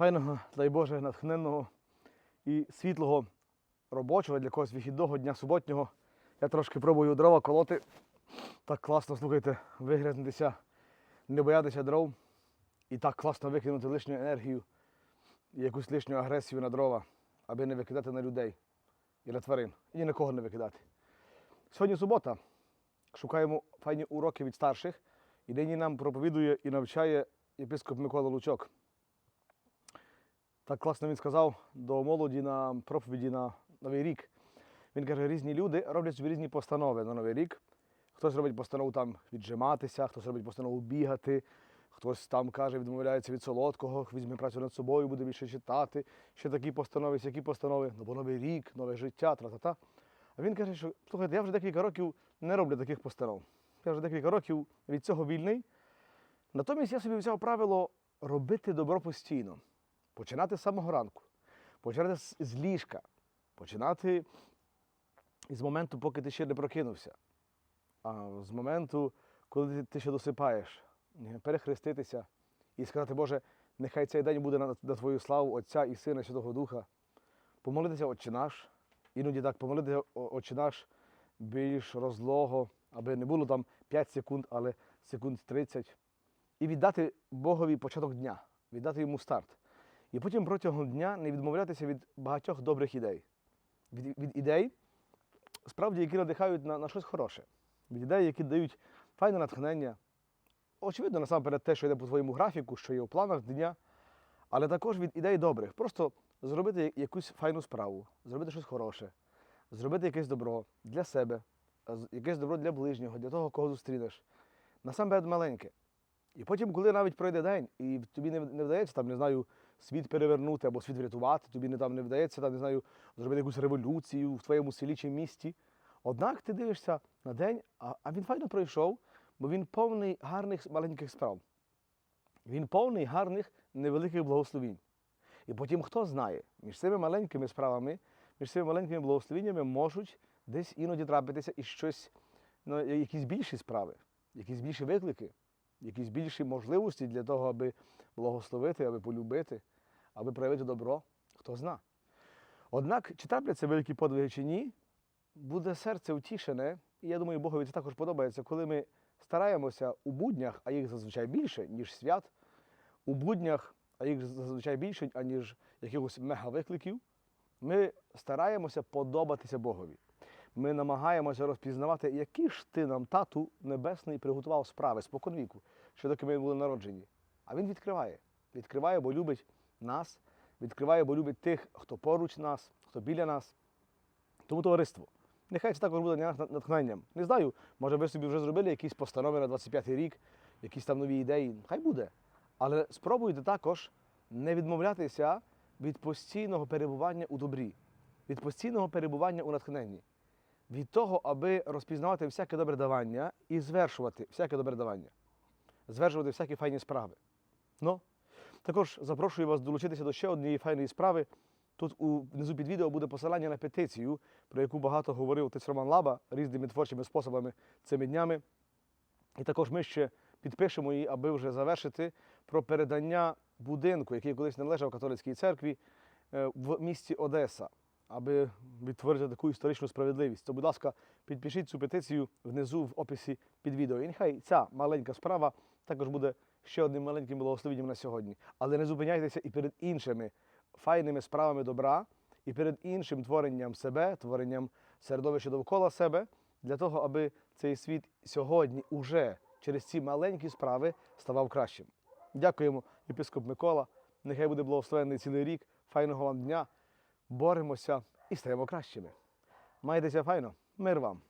файного, дай Боже, натхненного і світлого робочого для когось вихідного дня суботнього. Я трошки пробую дрова колоти. Так класно, слухайте, вигрязнутися, не боятися дров. І так класно викинути лишню енергію і якусь лишню агресію на дрова, аби не викидати на людей і на тварин. І ні на кого не викидати. Сьогодні субота. Шукаємо файні уроки від старших. І нині нам проповідує і навчає єпископ Микола Лучок. Так класно він сказав до молоді на проповіді на Новий рік. Він каже, різні люди роблять собі різні постанови на Новий рік. Хтось робить постанову там віджиматися, хтось робить постанову бігати, хтось там каже, відмовляється від солодкого, візьме працю над собою, буде більше читати. Ще такі постанови, сякі постанови, ну бо новий рік, нове життя, тра-та-та. А він каже, що слухайте, я вже декілька років не роблю таких постанов. Я вже декілька років від цього вільний. Натомість я собі взяв правило робити добро постійно, починати з самого ранку, починати з- ліжка, починати з моменту, поки ти ще не прокинувся, а з моменту, коли ти- ще досипаєш, перехреститися і сказати, Боже, нехай цей день буде на, на Твою славу Отця і Сина Святого Духа. Помолитися Отче наш, іноді так помолитися Отче наш більш розлого, аби не було там 5 секунд, але секунд 30. І віддати Богові початок дня, віддати йому старт. І потім протягом дня не відмовлятися від багатьох добрих ідей. Від, від ідей, справді, які надихають на, на щось хороше. Від ідей, які дають файне натхнення. Очевидно, насамперед те, що йде по твоєму графіку, що є у планах дня, але також від ідей добрих. Просто зробити якусь файну справу, зробити щось хороше, зробити якесь добро для себе, якесь добро для ближнього, для того, кого зустрінеш. Насамперед маленьке. І потім, коли навіть пройде день, і тобі не, не вдається там, не знаю, світ перевернути або світ врятувати, тобі не там не вдається там, не знаю, зробити якусь революцію в твоєму селі чи місті. Однак ти дивишся на день, а, а він файно пройшов, бо він повний гарних маленьких справ. Він повний гарних невеликих благословінь. І потім хто знає, між цими маленькими справами, між цими маленькими благословіннями можуть десь іноді трапитися і щось, ну, якісь більші справи, якісь більші виклики, якісь більші можливості для того, аби благословити, аби полюбити, аби проявити добро, хто зна. Однак, чи трапляться великі подвиги чи ні, буде серце втішене, і я думаю, Богові це також подобається, коли ми стараємося у буднях, а їх зазвичай більше, ніж свят, у буднях, а їх зазвичай більше, аніж якихось мегавикликів, ми стараємося подобатися Богові. Ми намагаємося розпізнавати, які ж ти нам, тату небесний, приготував справи споконвіку, що доки ми були народжені. А він відкриває. Відкриває, бо любить нас, відкриває, бо любить тих, хто поруч нас, хто біля нас. Тому товариство. Нехай це також буде натхненням. Не знаю, може ви собі вже зробили якісь постанови на 25-й рік, якісь там нові ідеї. Хай буде. Але спробуйте також не відмовлятися від постійного перебування у добрі, від постійного перебування у натхненні, від того, аби розпізнавати всяке добре давання і звершувати всяке добре давання, звершувати всякі файні справи. Ну, також запрошую вас долучитися до ще однієї файної справи. Тут у, внизу під відео буде посилання на петицію, про яку багато говорив отець Роман Лаба різними творчими способами цими днями. І також ми ще підпишемо її, аби вже завершити про передання будинку, який колись належав католицькій церкві е, в місті Одеса, аби відтворити таку історичну справедливість. То, будь ласка, підпишіть цю петицію внизу в описі під відео. І нехай ця маленька справа також буде ще одним маленьким благословенням на сьогодні. Але не зупиняйтеся і перед іншими файними справами добра, і перед іншим творенням себе, творенням середовища довкола себе, для того, аби цей світ сьогодні уже через ці маленькі справи ставав кращим. Дякуємо, єпископ Микола. Нехай буде благословенний цілий рік, файного вам дня. Боремося і стаємо кращими. Майтеся файно, мир вам!